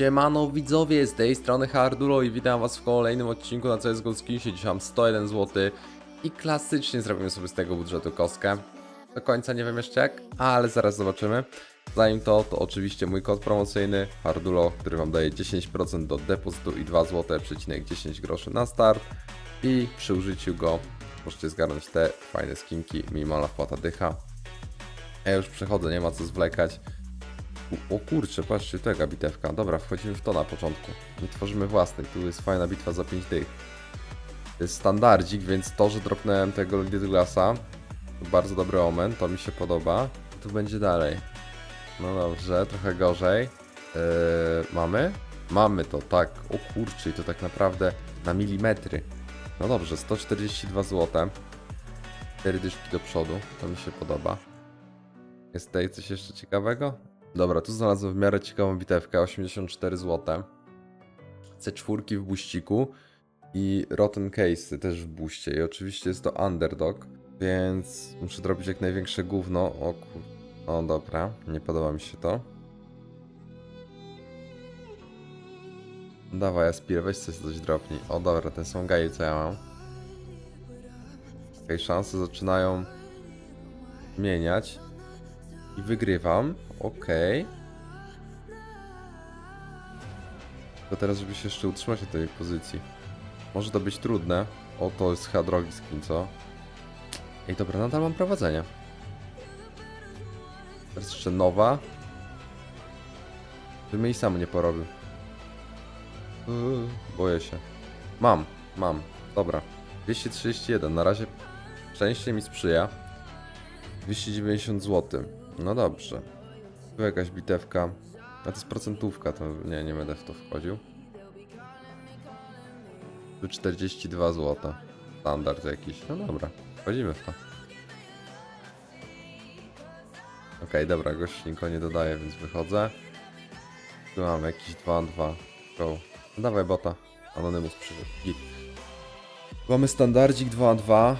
Siemano widzowie, z tej strony Hardulo i witam was w kolejnym odcinku na CSGO Skinsie. Dzisiaj mam 101 zł i klasycznie zrobimy sobie z tego budżetu kostkę. Do końca nie wiem jeszcze jak, ale zaraz zobaczymy. Zanim to, to oczywiście mój kod promocyjny Hardulo, który wam daje 10% do depozytu i 2 zł, przecinek 10 groszy na start. I przy użyciu go możecie zgarnąć te fajne skinki, minimalna wpłata dycha. Ja już przechodzę, nie ma co zwlekać. O kurczę, patrzcie, taka bitewka. Dobra, wchodzimy w to na początku. Nie tworzymy własnej, tu jest fajna bitwa za 5 dych. To jest standardzik, więc to, że dropnąłem tego Little Glassa, to bardzo dobry omen, to mi się podoba. Tu będzie dalej. No dobrze, trochę gorzej. Yy, mamy? Mamy to, tak. O kurczę, i to tak naprawdę na milimetry. No dobrze, 142 zł. 4 dyszki do przodu, to mi się podoba. Jest tutaj coś jeszcze ciekawego? Dobra, tu znalazłem w miarę ciekawą bitewkę, 84 zł. C4 w buściku i Rotten Case też w buście. I oczywiście jest to underdog, więc muszę zrobić jak największe gówno. O kur... O dobra, nie podoba mi się to. Dawaj, Aspir, weź coś coś dropnij. O dobra, ten są gaje, co ja mam. Okej, szanse zaczynają zmieniać. I wygrywam. Okej. Tylko teraz, żeby się jeszcze utrzymać na tej pozycji. Może to być trudne. O, to jest chyba drogi skin, co? Ej, dobra, nadal mam prowadzenie. Teraz jeszcze nowa. Bym jej sam nie porobił. Yy, boję się. Mam, mam. Dobra. 231. Na razie szczęście mi sprzyja. 290 zł. No dobrze. Tu jakaś bitewka. A to jest procentówka, to nie, nie będę w to wchodził. Tu 42 zł. Standard jakiś. No dobra, wchodzimy w to. Okej, dobra, gość nikogo nie dodaje, więc wychodzę. Tu mamy jakiś 2 2 Go. No dawaj bota. Anonymous przyszedł. Git. Mamy standardzik 2 2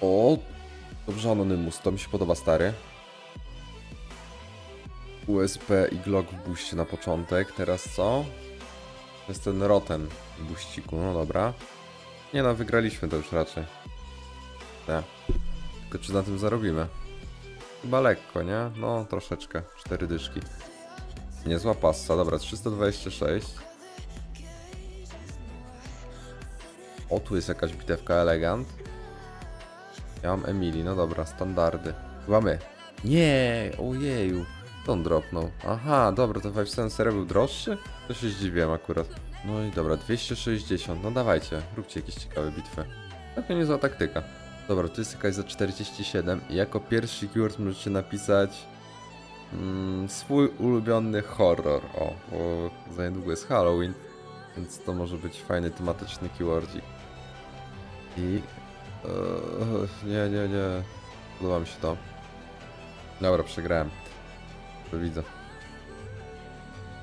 O, Dobrze, Anonymous, to mi się podoba, stary. USP i Glock w buście na początek, teraz co? To jest ten Roten w buściku, no dobra. Nie no, wygraliśmy to już raczej. Tak. Tylko czy na tym zarobimy? Chyba lekko, nie? No, troszeczkę. Cztery dyszki. Niezła passa, dobra, 326. O, tu jest jakaś bitewka elegant. Ja mam Emily, no dobra, standardy. Chyba my. Nie, ojeju. To on dropnął. Aha, dobra, to Five Sensor był droższy? To się zdziwiłem akurat. No i dobra, 260, no dawajcie, róbcie jakieś ciekawe bitwy. Taka niezła taktyka. Dobra, tu jest jakaś za 47 i jako pierwszy keyword możecie napisać mm, swój ulubiony horror. O, bo za niedługo jest Halloween, więc to może być fajny tematyczny keywordzik. I Eee, nie, nie, nie. Podoba mi się to. Dobra, przegrałem. Widzę.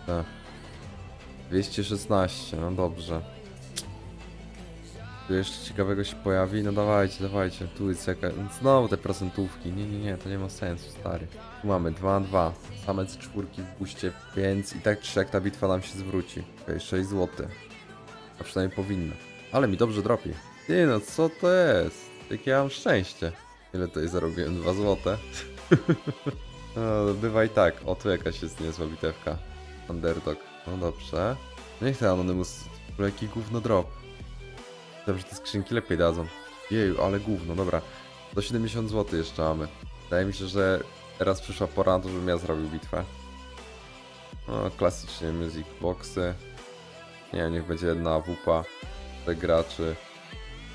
Tak. 216, no dobrze. Tu jeszcze ciekawego się pojawi? No dawajcie, dawajcie. Tu jest jakaś... Znowu te procentówki. Nie, nie, nie, to nie ma sensu, stary. Tu mamy 2-2. Same z czwórki w buście, więc i tak czy jak ta bitwa nam się zwróci. Okej, 6 zł. A przynajmniej powinno. Ale mi dobrze dropi. Ty no, co to jest? Jakie ja mam szczęście. Ile tutaj zarobiłem? 2 złote. no, bywa i tak. O, tu jakaś jest niezła bitewka. Underdog. No dobrze. No Niech ten Anonymous... ogóle Jaki gówno drop. Dobrze, te skrzynki lepiej dadzą. Jeju, ale gówno, dobra. Do 70 zł jeszcze mamy. Wydaje mi się, że teraz przyszła pora na to, żebym ja zrobił bitwę. No, klasycznie music boxy. Nie wiem, niech będzie jedna wupa. Te graczy.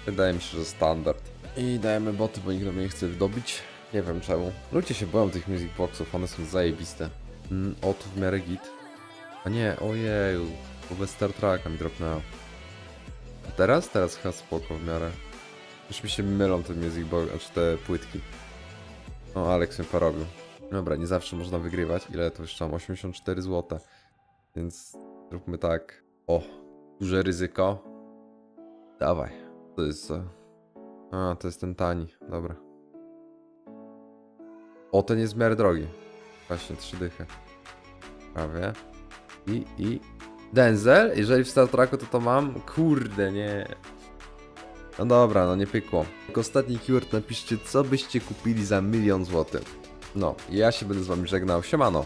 Wydaje mi się, że standard. I dajemy boty, bo nikt mnie nie chce dobić. Nie wiem czemu. Ludzie się boją tych music boxów, one są zajebiste. Mm, o, tu w miarę git. A nie, ojeju. Bo bez Star Treka mi dropnęło. A teraz? Teraz chyba spoko w miarę. Już mi się mylą te music box, znaczy te płytki. No, Alex mnie porobił. Dobra, nie zawsze można wygrywać. Ile to już mam? 84 zł. Więc zróbmy tak. O, duże ryzyko. Dawaj. To jest? A, to jest ten tani. Dobra. O, ten jest w miarę drogi. Właśnie, trzy dychy. Prawie. I, i... Denzel? Jeżeli w Star Treku to to mam? Kurde, nie. No dobra, no nie pykło. Jak ostatni keyword napiszcie, co byście kupili za milion złotych. No, ja się będę z wami żegnał. Siemano.